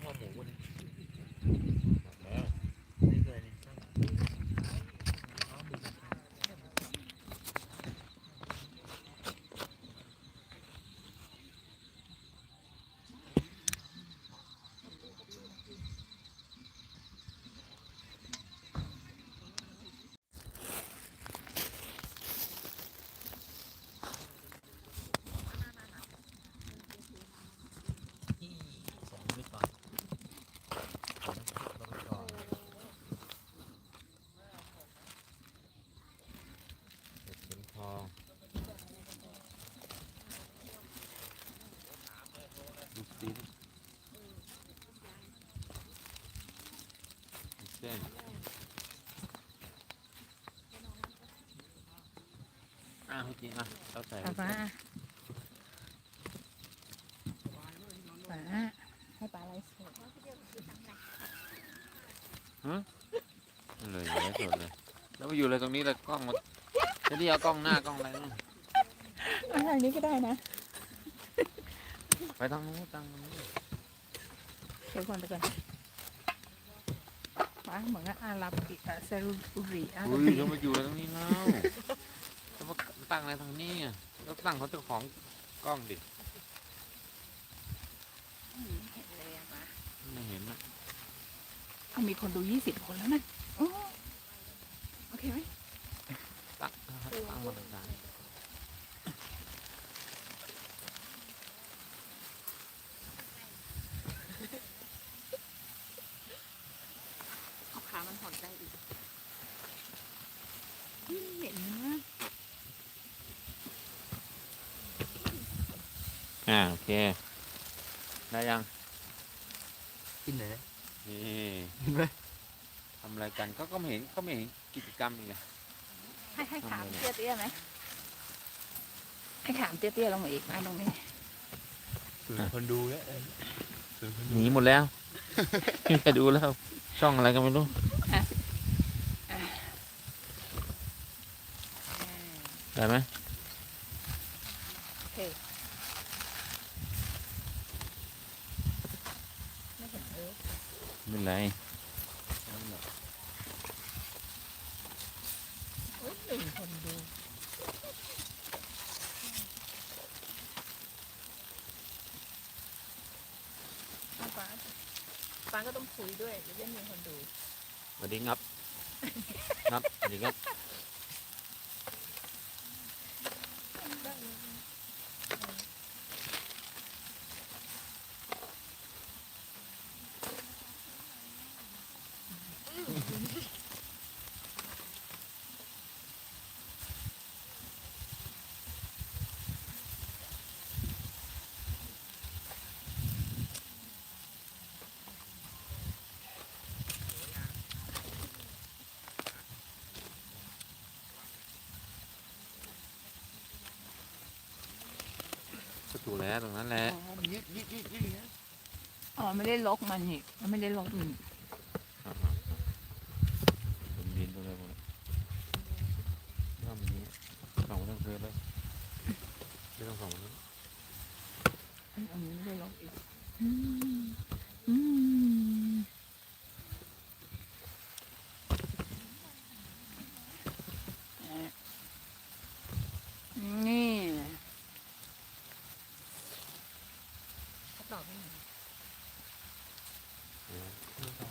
หัวหมูเนี่ย แล้ว ไม่เคยเลยช่างอ๋อมีกระทะ ที่สองไม่ก่อนเอาน้ำพริกลงไปก่อน เห็ดเข็มทองลูกชิ้นมีเส้นอะ เมื่อกี้อะเราใส่ป้าป้าป้าให้ป้าอะไรสดเลยอยู่ไม่สดเลย แล้วมาอยู่เลยตรงนี้เลยกล้องมันจะที่เอากล้องหน้ากล้องอะไรนู่นอันนี้ก็ได้นะไปทางนู้นทางนู้นเดี๋ยวก่อนเดี๋ยวก่อนป้าเหมือนกับอาราบิอะเซรุรีอาราอุ้ยบิจะมาอยู่เลยตรงนี้เล่าจะมา ตั้งอะไรทางนี้อะแล้วตั้งเขาเจ้าของกล้องดิเห็นเลยอะป้าไม่เห็นนะเอามีคนดูยี่สิบคนแล้วนะโอ้โอเคไหมตั้งตั้งมาต่างเอาขามันถอนใจอีกอืมเห็นนะ ๆ อ่าโอเค ได้ยังกินเลยนะนี่กินไหมทำอะไรกันเขาก็ไม่เห็นเขาไม่เห็นกิจกรรมอีกเลย ให้ให้ขามเตี้ยๆไหมให้ขามเตี้ยๆลงมาอีกมาตรงนี้ สื่อคนดูแล้วเออสื่อคนหดูนีหมดแล้ว ไม่ไปดูแล้ว ช่องอะไรก็ไม่รู้ ได้ไหม โอเคไม่เห็นเออ ไม่ เป็นไรโอ้ยหนึ่งคนดูป้าป้าป้าก็ต้องคุยด้วยจะได้มีคนดูสวัสดีงับงับสวัสดีงับ ก็ ถูกแล้วตรงนั้นแหละ อ๋อมันยืดยืดยืดยืดนะอ๋อไม่ได้ล็อกมันนี่มันไม่ได้ล็อกมัน ผมดินตรงนี้หมดทำอย่างนี้สองทั้งคืนเลยไม่ต้องสองนี้ อันนี้ไม่ได้ลกอีกอืมอืมนี่ เขาตอบไม่หน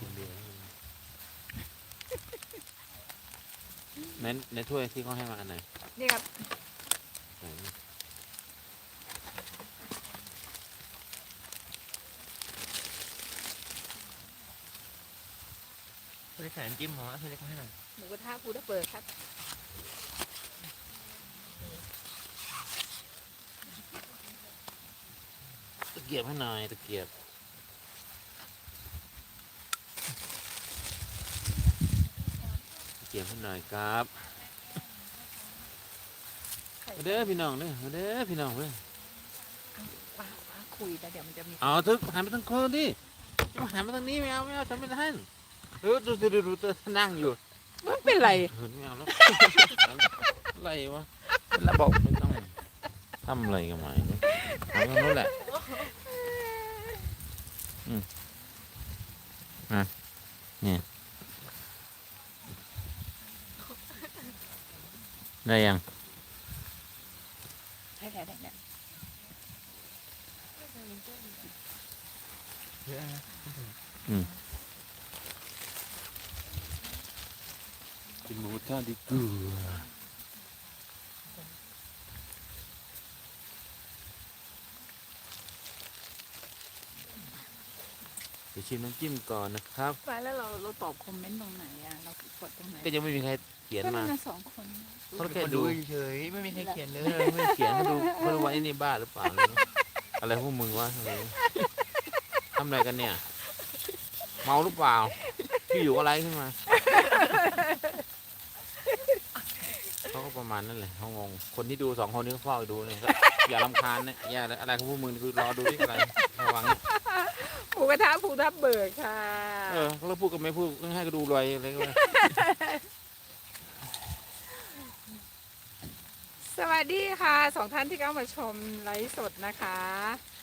คนเดียวเน้นในถ้วยที่เขาให้มาอันไหนนี่ครับไหนเพื่อใส่น้ำจิ้มหอมเพื่อให้หน่อยหมูกระทะภูทับเบิกครับ ตะเกียบให้หน่อยตะเกียบตะเกียบให้หน่อยครับมาเด้อพี่น้องเด้อมาเด้อพี่น้องเด้อป้าป้าคุยแต่เดี๋ยวมันจะมีเอาทึกหันไปทางคนดิจะมาหันมาทางนี้ไม่เอาไม่เอาฉันไม่ทันเออดูดูดูดูเธอนั่งอยู่ไม่เป็นไรเหินไม่เอาแล้วอะไรวะแล้วบอกไม่ต้องทำอะไรกันไหมทำกันนู้นแหละ เได้ยัง ได้ได้ได้ได้ เยอะนะ กินหมูทอดดีกว่าเดี๋ยวชิมน้ำจิ้มก่อนนะครับ ไปแล้วเราเราตอบคอมเมนต์ตรงไหนอะ เรากดตรงไหนก็ยังไม่มีใครเขียนก็มามาสองคนเขาแค่คนดูเฉยๆไม่มีใครเขียนเลเอยอไม่เขียนเขาดูเขาดูว่าไอ้นี่บ้าหรือเปล่าอะไรวะอะไรพวกมึงวะอะไรวะทำอะไรกันเนี่ย เมาหรือเปล่าที่อยู่อะไรขึ้นมาเขาก็ ประมาณนั่นแหละเขางง คนที่ดูสองคนนี้ก็เฝ้าดูเนี่ยอย่าลำคาญนะอย่าอะไรของพวกมึงคือรอดูที่อะไรระวังนะหมูกระทะภูทับเบิกค่ะ เออเขาพูดกันไม่พูดให้ก็ดูรวยอะไรก็ไม่สวัสดีค่ะสองท่านที่เข้ามาชมไลฟ์สดนะคะ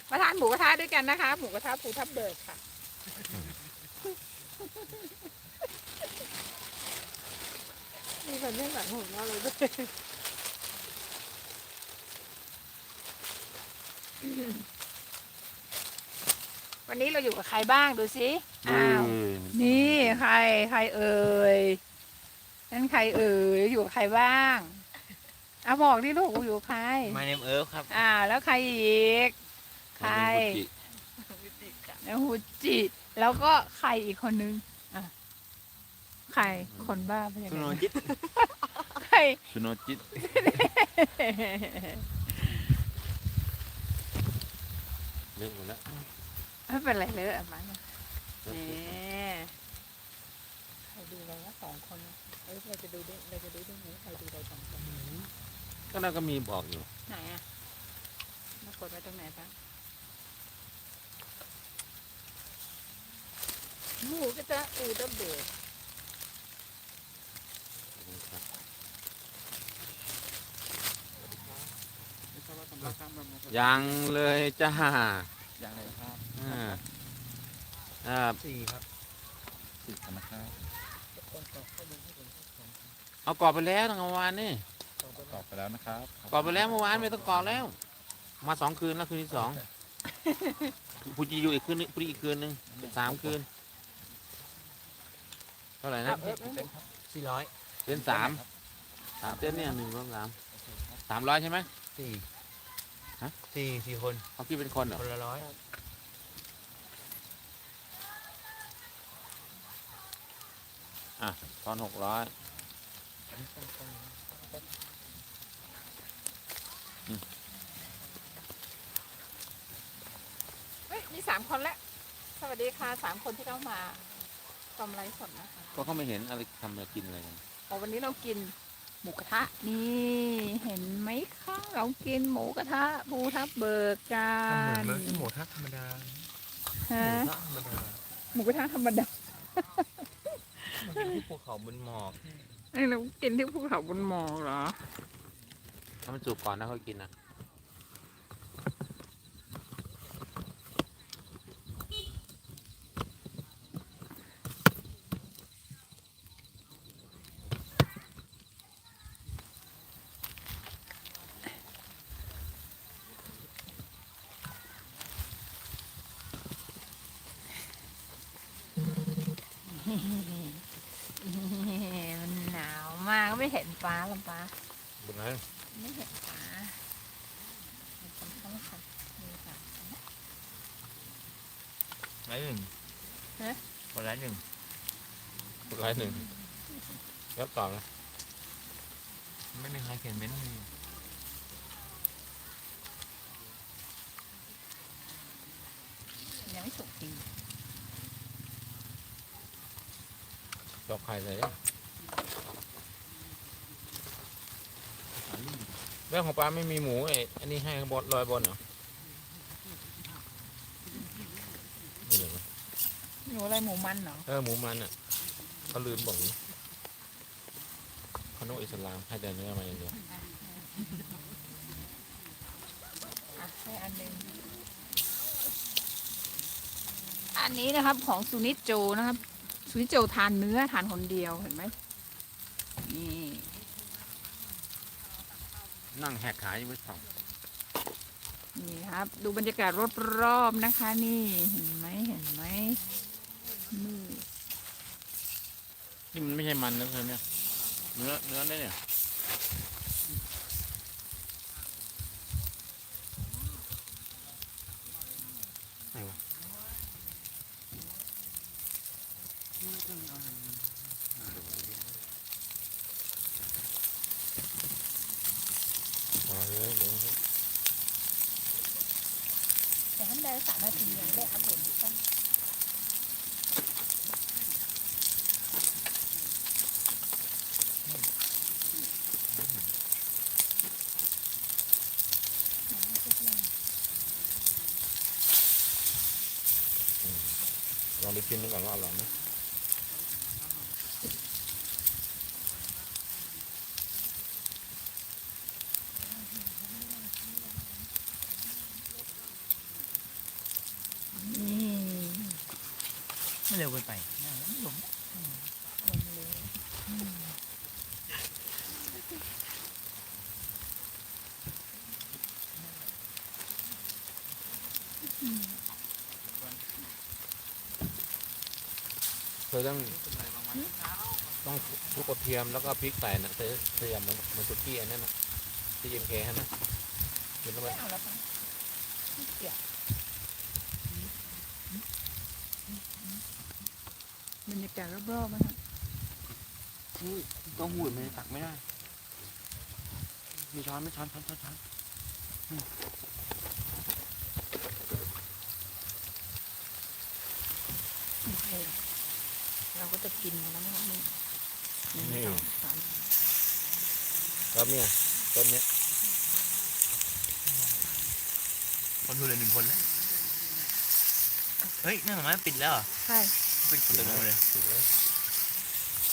มาทานหมูกระทะด้วยกันนะคะ หมูกระทะภูทับเบิกค่ะ มีคนเล่นหลังผมมากเลยด้วยวันนี้เราอยู่กับใครบ้างดูสิ อ้าวเออนี่ใครใครเอ่ย นั่นใครเอ่ยอยู่กับใครบ้างเอาบอกที่ลูกอยู่กับใคร มาเนมเอิร์ฟครับ อ่า แล้วใครอีก ใครน้องกุจิแล้วฮูจิ แล้วก็ใครอีกคนนึงอะ ใครคนบ้าเป็นยังคุณไงโนจิตใคร สุโนจิต เรื่องหมดแล้วไม่เป็นไรเลยอะมันนี่ใครดูเราละสองคนนะเอ้ยเราจะดูได้เราจะดูได้ไหมใครดูเราสองคนก็น่าก็มีบอกอยู่ไหนอะมากดไว้ตรงไหนบ้างหมูกระทะอูดับเบิล ยังเลยจ้าอย่างไรครับอ่าอ่าสี่ครับสิบนะครับเอากรอบไปแล้วตั้งแต่เมื่อวานนี่ตอบไปแล้วนะครับกรอบไปแล้วเมื่อวานไม่ต้องกรอบแล้ว มาสองคืนแล้วคืนที่สองพูจีอยู่อีกคืนนึงพูจีอีกคืนนึงเป็นสามคืน เท่าไหร่นะสี่ร้อยเป็นสามสามเต้นเนี่ยหนึ่งรวมสามสามร้อยใช่ไหมสี่ฮะ สี่สี่คนเขาคิดเป็นคนเหรอคนละร้อยตอนหกร้อยเฮ้ยมีสามคนแล้ว สวัสดีค่ะสามคนที่เข้ามาชมไลฟ์สดนะคะก็เขาไม่เห็นอะไรทำอะไรกินอะไรกันอ๋อวันนี้เรากิน หมูกระทะนี่เห็นไหมคะเรากินหมูกระทะภูทับเบิกกัทำเหมือนนเมื่อกี้หมูทักธรรมดาฮะหมูทักธรรมดาหมูกระทะธรรมดามันเป็นที่ภูเขาบนหมอกไอ้เรากินที่ภูเขาบนหมอกเหรอถ้ามันสุกก่อนนะเขากินนะ มันหนาวมากไม่เห็นฟ้าหรอฟ้าบนไหนไม่เห็นฟ้าเห็นฟ้าไม่ชัดมีฟ้าร้อยหนึ่งฮะคนละหนึ่งบนไหนหนึ่งแล้วต่อนะไม่มีใครเขียนเม้นต์เลยยังไม่สุกจริง จอกไข่เลยเรื่องของปลาไม่มีหมูไอ้อันนี้ให้ข้างบนลอยบนเหรอไม่เหรอหนูอะไรหมูมันเหรอเออหมูมันอะเขาลืมบอกนี่เขาโนอิสลามให้แต่เนื้อมาอย่างเดียวอะให้อันหนึ่งอันนี้นะครับของสุนิจโจนะครับ สุนิจโจทานเนื้อทานคนเดียวเห็นไหมนี่นั่งแหกขาอยู่ไม่สองนี่ครับ ดูบรรยากาศรอบๆนะคะ นี่เห็นไหมเห็นไหมมืดนี่มันไม่ใช่มันนะเธอเนี่ยเนื้อเนื้อได้เนี่ยไหนวะมาเลยเดี๋ยว แต่ท่า นาทียังได้อัพโหลดช่องลองไปกินดูก่อนว่าอร่อยไหม ไม่เร็วเกินไปน่าจะหลงเธอต้องต้องคลุกกระเทียมแล้วก็พริกใส่นะเธอเธออย่ามันมันสุกี้อันนั้นน่ะที่ยิมเคใช่ไหมกินเข้าไปเอาแล้วปะเดี๋ยวบ รยากาศรอบๆนะครับต้องหูดมันตักไม่ได้ มีช้อนไม่ช้อนช้อนช้อนช้อนเราก็จะกินแล้วนะครับนี่หนึ่งสองสามแล้วเนี่ยต้นเนี้ยคนดูเลยหนึ่งคนแล้ว เฮ้ยนั่นหมายปิดแล้วเหรอ ใช่ ปิดคนเดียวเลยถูกแล้ว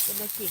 เป็นเลกิจ